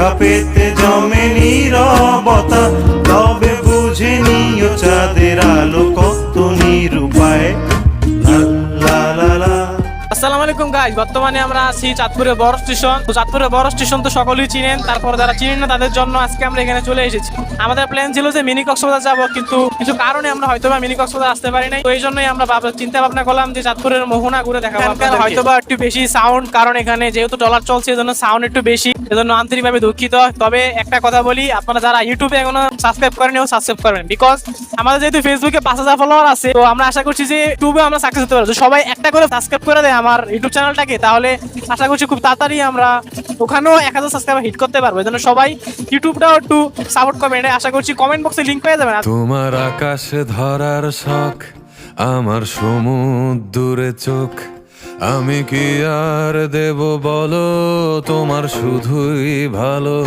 কাপেতে জমে নীরবতা তবে বুঝে নিও চাঁদের আলো কত নিরূপায়। লা লা লা আসসালামু আলাইকুম গাইজ বর্তমানে আমরা আছি চাঁদপুরের বড় স্টেশন। তো চাঁদপুরের বড় স্টেশন তো সকলেই চিনেন তারপর যারা চিনেন না তাদের জন্য আজকে আমরা এখানে চলে এসেছি। আমাদের প্ল্যান ছিল যে মিনি কক্সবাজার যাব কিন্তু কিছু কারণে আমরা হয়তো বা মিনি কক্সবাজার আসতে পারি নাই। তো এই জন্যই আমরা চিন্তা ভাবনা করলাম যে চাঁদপুরের মোহনা ঘুরে দেখাবো হয়তো বা একটু বেশি সাউন্ড কারণ এখানে যেহেতু ডলার চলছে এজন্য সাউন্ড একটু বেশি। এজন্য আন্তরিকভাবে দুঃখিত। তবে একটা কথা বলি, আপনারা যারা ইউটিউবে এখনও সাবস্ক্রাইব করেন সাবস্ক্রাইব করবেন বিকজ আমাদের যেহেতু ফেসবুকে পাঁচ হাজার ফলোয়ার আছে, তো আমরা আশা করছি যে ইউটিউবে আমরা সাকসেস হতে পারব। সবাই একটা করে সাবস্ক্রাইব করে দেয় আমার ইউটিউব চ্যানেলটাকে তাহলে আশা করছি খুব তাড়াতাড়ি আমরা ওখানেও এক হাজার সাবস্ক্রাইবার হিট করতে পারব। এই জন্য সবাই ইউটিউবটাও একটু সাপোর্ট করবেন আশা করছি কমেন্ট বক্সে লিঙ্ক পেয়ে যাবেন। তোমার আকাশে ধরার শখ, আমার সমুদ্রে চোখ। আমি কি আর দেব বলো? তোমার শুধুই ভালো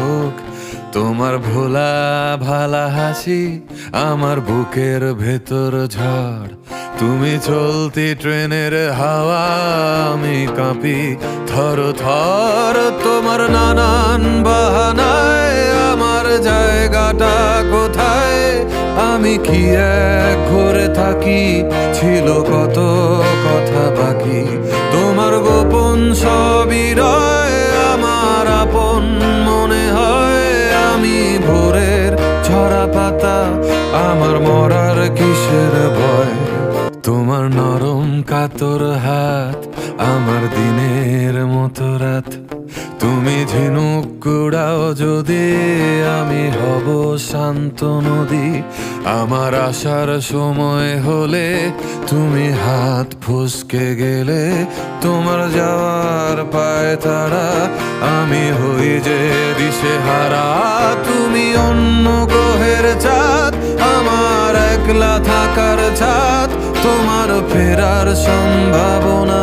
তোমার ভোলা ভালা হাসি আমার বুকের ভেতর ঝড়। তুমি চলতি ট্রেনের হাওয়া, আমি কাঁপি থর থর। তোমার নানান বাহানায় আমার জায়গাটা কোথায়? আমি কি এক ঘরে থাকি? ছিল কত কথা বাকি? পাতা আমার মরার কিসের ভয়? তোমার নরম কাতর হাত আমার দিনের মতো রাত। তুমি ঝিনুক কুড়াও যদি আমি হব শান্ত নদী। আমার আসার সময় হলে তুমি হাত ফুসকে গেলে তোমার যাওয়ার পায় তারা। আমি হই যে দিশে হারা তুমি অন্য গ্রহের চাঁদ। আমার একলা থাকার ছাদ, তোমার ফেরার সম্ভাবনা।